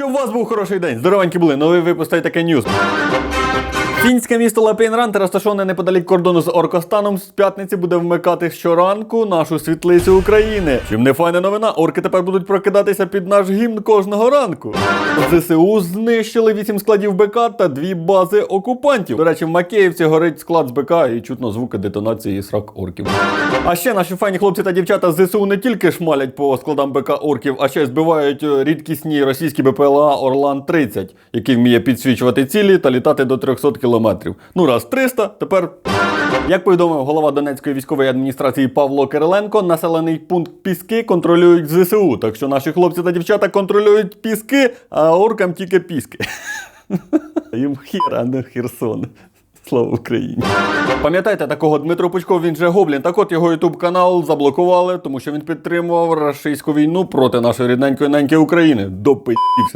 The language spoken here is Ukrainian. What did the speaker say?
Щоб у вас був хороший день. Здоровенькі були, новий випуск та таке ньюс. Фінське місто Лапейнрант, розташоване неподалік кордону з Оркостаном, з п'ятниці буде вмикати щоранку нашу світлицю України. Чим не файна новина, орки тепер будуть прокидатися під наш гімн кожного ранку. ЗСУ знищили 8 складів БК та дві бази окупантів. До речі, в Макеївці горить склад з БК і чутно звуки детонації і срак орків. А ще наші файні хлопці та дівчата з ЗСУ не тільки шмалять по складам БК орків, а ще й збивають е, рідкісні російські БПЛА Орлан 30, який вміє підсвічувати цілі та літати до 300 кілометрів. Ну раз 300, тепер. Як повідомив голова Донецької військової адміністрації Павло Кириленко, населений пункт Піски контролюють ЗСУ. Так що наші хлопці та дівчата контролюють піски, а оркам тільки піски. Їм хір, а не Херсон. Слава Україні. Пам'ятаєте такого Дмитро Пучков, він же Гоблін. Так от його ютуб канал заблокували, тому що він підтримував рашистську війну проти нашої рідненької неньки України. Допитівся.